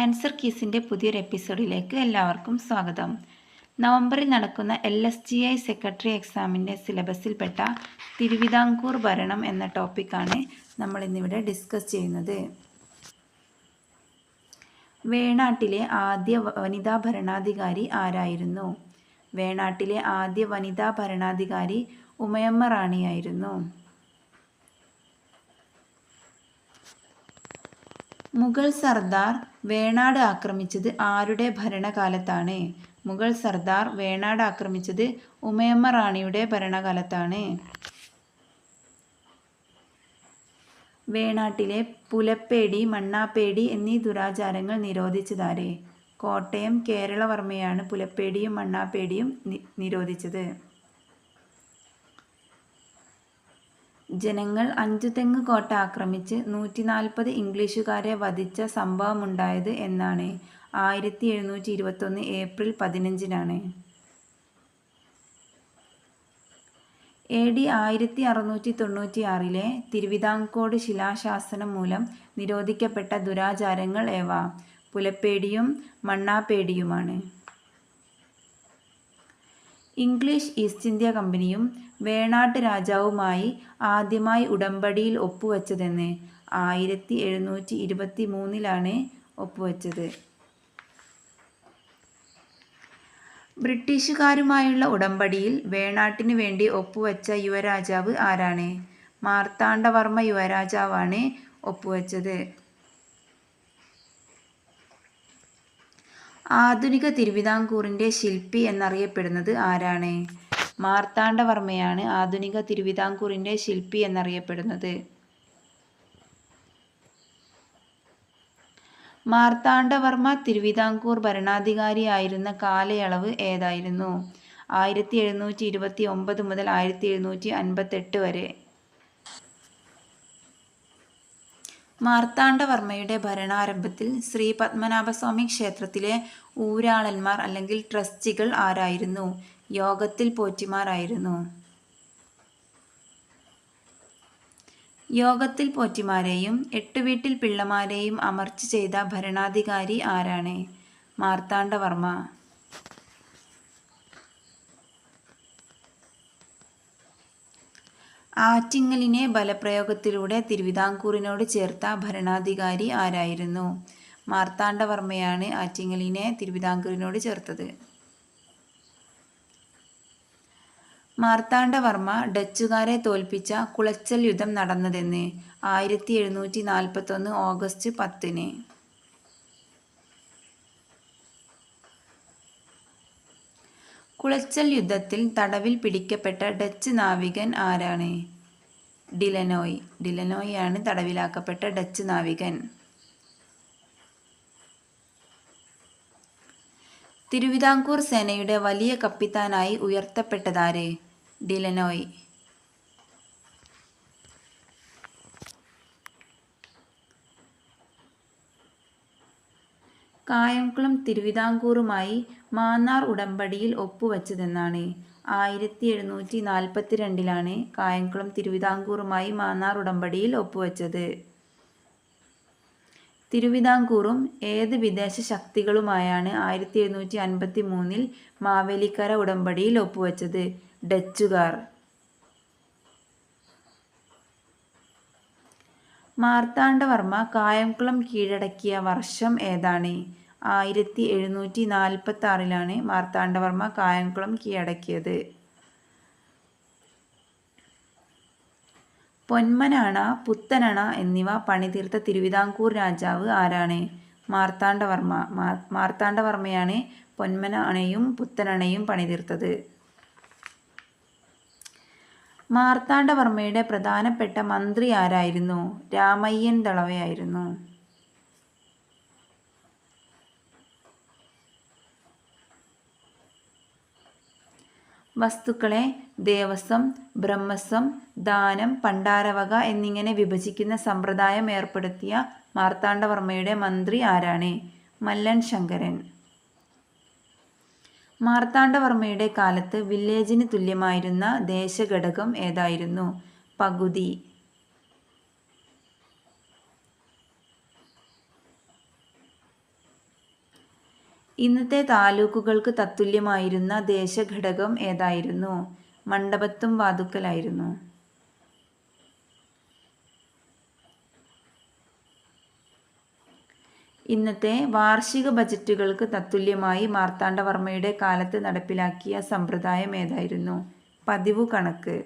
Answer കീസിന്റെ പുതിയൊരു എപ്പിസോഡിലേക്ക് എല്ലാവർക്കും സ്വാഗതം. നവംബറിൽ നടക്കുന്ന L S G I secretary എക്സാമിന്റെ സിലബസിൽപ്പെട്ട തിരുവിതാംകൂർ ഭരണം എന്ന ടോപ്പിക്കാണ് നമ്മൾ ഇന്നിവിടെ ഡിസ്കസ് ചെയ്യുന്നത്. വേണാട്ടിലെ ആദ്യ വനിതാ ഭരണാധികാരി ആരായിരുന്നു? വേണാട്ടിലെ ആദ്യ വനിതാ ഭരണാധികാരി ഉമയമ്മ റാണിയായിരുന്നു. മുഗൾ സർദാർ വേണാട് ആക്രമിച്ചത് ആരുടെ ഭരണകാലത്താണ്? മുഗൾ സർദാർ വേണാട് ആക്രമിച്ചത് ഉമയമ്മ റാണിയുടെ ഭരണകാലത്താണ്. വേണാട്ടിലെ പുലപ്പേടി മണ്ണാപ്പേടി എന്നീ ദുരാചാരങ്ങൾ നിരോധിച്ചതാരെ? കോട്ടയം കേരളവർമ്മയാണ് പുലപ്പേടിയും മണ്ണാപ്പേടിയും നിരോധിച്ചത്. ജനങ്ങൾ അഞ്ചുതെങ്ങ് കോട്ട ആക്രമിച്ച് നൂറ്റി നാൽപ്പത് ഇംഗ്ലീഷുകാരെ വധിച്ച സംഭവമുണ്ടായത് എന്നാണ്. ആയിരത്തി എഴുന്നൂറ്റി ഇരുപത്തൊന്ന് ഏപ്രിൽ പതിനഞ്ചിനാണ്. എ ഡി ആയിരത്തി അറുന്നൂറ്റി തൊണ്ണൂറ്റി ആറിലെ തിരുവിതാംകോട് ശിലാശാസനം മൂലം നിരോധിക്കപ്പെട്ട ദുരാചാരങ്ങൾ ഏവ? പുലപ്പേടിയും മണ്ണാപ്പേടിയുമാണ്. ഇംഗ്ലീഷ് ഈസ്റ്റ് ഇന്ത്യ കമ്പനിയും വേണാട്ട് രാജാവുമായി ആദ്യമായി ഉടമ്പടിയിൽ ഒപ്പുവച്ചതെന്ന് ആയിരത്തി എഴുന്നൂറ്റി ഇരുപത്തി മൂന്നിലാണ് ഒപ്പുവച്ചത്. ബ്രിട്ടീഷുകാരുമായുള്ള ഉടമ്പടിയിൽ വേണാട്ടിന് വേണ്ടി ഒപ്പുവച്ച യുവരാജാവ് ആരാണ്? മാർത്താണ്ഡവർമ്മ യുവരാജാവാണ് ഒപ്പുവെച്ചത്. ആധുനിക തിരുവിതാംകൂറിന്റെ ശില്പി എന്നറിയപ്പെടുന്നത് ആരാണ്? മാർത്താണ്ഡവർമ്മയാണ് ആധുനിക തിരുവിതാംകൂറിന്റെ ശില്പി എന്നറിയപ്പെടുന്നത്. മാർത്താണ്ഡവർമ്മ തിരുവിതാംകൂർ ഭരണാധികാരിയായിരുന്ന കാലയളവ് ഏതായിരുന്നു? ആയിരത്തി എഴുന്നൂറ്റി ഇരുപത്തി ഒമ്പത് മുതൽ ആയിരത്തി എഴുന്നൂറ്റി അൻപത്തെട്ട് വരെ. മാർത്താണ്ഡവർമ്മയുടെ ഭരണാരംഭത്തിൽ ശ്രീ പത്മനാഭസ്വാമി ക്ഷേത്രത്തിലെ ഊരാളന്മാർ അല്ലെങ്കിൽ ട്രസ്റ്റികൾ ആരായിരുന്നു? യോഗത്തിൽ പോറ്റിമാരായിരുന്നു. യോഗത്തിൽ പോറ്റിമാരെയും എട്ടുവീട്ടിൽ പിള്ളമാരെയും അമർച്ച ചെയ്ത ഭരണാധികാരി ആരാണ്? മാർത്താണ്ഡവർമ്മ. ആറ്റിങ്ങലിനെ ബലപ്രയോഗത്തിലൂടെ തിരുവിതാംകൂറിനോട് ചേർത്ത ഭരണാധികാരി ആരായിരുന്നു? മാർത്താണ്ഡവർമ്മയാണ് ആറ്റിങ്ങലിനെ തിരുവിതാംകൂറിനോട് ചേർത്തത്. മാർത്താണ്ഡവർമ്മ ഡച്ചുകാരെ തോൽപ്പിച്ച കുളച്ചൽ യുദ്ധം നടന്നതെന്ന് ആയിരത്തി എഴുന്നൂറ്റി നാൽപ്പത്തൊന്ന് ഓഗസ്റ്റ് പത്തിന്. കുളച്ചൽ യുദ്ധത്തിൽ തടവിൽ പിടിക്കപ്പെട്ട ഡച്ച് നാവികൻ ആരാണ്? ഡിലനോയ്. ഡിലനോയ് ആണ് തടവിലാക്കപ്പെട്ട ഡച്ച് നാവികൻ. തിരുവിതാംകൂർ സേനയുടെ വലിയ കപ്പിത്താനായി ഉയർത്തപ്പെട്ടതാരെ? ഡിലനോയ്. കായംകുളം തിരുവിതാംകൂറുമായി മാന്നാർ ഉടമ്പടിയിൽ ഒപ്പുവച്ചതെന്നാണ്. ആയിരത്തി എഴുന്നൂറ്റി നാൽപ്പത്തിരണ്ടിലാണ് കായംകുളം തിരുവിതാംകൂറുമായി മാന്നാർ ഉടമ്പടിയിൽ ഒപ്പുവച്ചത്. തിരുവിതാംകൂറും ഏത് വിദേശ ശക്തികളുമായാണ് ആയിരത്തി എഴുന്നൂറ്റി അൻപത്തി മൂന്നിൽ മാവേലിക്കര ഉടമ്പടിയിൽ ഒപ്പുവച്ചത്? ഡച്ചുകാർ. മാർത്താണ്ഡവർമ്മ കായംകുളം കീഴടക്കിയ വർഷം ഏതാണ്? ആയിരത്തി എഴുന്നൂറ്റി നാൽപ്പത്തി ആറിലാണ് മാർത്താണ്ഡവർമ്മ കായംകുളം കീഴടക്കിയത്. പൊന്മനാണ പുത്തനണ എന്നിവ പണിതീർത്ത തിരുവിതാംകൂർ രാജാവ് ആരാണ്? മാർത്താണ്ഡവർമ്മ മാർത്താണ്ഡവർമ്മയാണ് പൊന്മന അണയും പുത്തനണയും പണിതീർത്തത്. മാർത്താണ്ഡവർമ്മയുടെ പ്രധാനപ്പെട്ട മന്ത്രി ആരായിരുന്നു? രാമയ്യൻ ദളവയായിരുന്നു വസ്തുക്കളെ ദേവസ്വം ബ്രഹ്മസ്വം ദാനം പണ്ടാരവക എന്നിങ്ങനെ വിഭജിക്കുന്ന സമ്പ്രദായം ഏർപ്പെടുത്തിയ മാർത്താണ്ഡവർമ്മയുടെ മന്ത്രി ആരാണ്? മല്ലൻ ശങ്കരൻ. മാർത്താണ്ഡവർമ്മയുടെ കാലത്ത് വില്ലേജിന് തുല്യമായിരുന്ന ദേശഘടകം ഏതായിരുന്നു? പകുതി. ഇന്നത്തെ താലൂക്കുകൾക്ക് തത്തുല്യമായിരുന്ന ദേശഘടകം ഏതായിരുന്നു? മണ്ഡപത്തും വാതുക്കലായിരുന്നു. ഇന്നത്തെ വാർഷിക ബജറ്റുകൾക്ക് തത്തുല്യമായി മാർത്താണ്ഡവർമ്മയുടെ കാലത്ത് നടപ്പിലാക്കിയ സമ്പ്രദായം ഏതായിരുന്നു? പതിവു കണക്ക്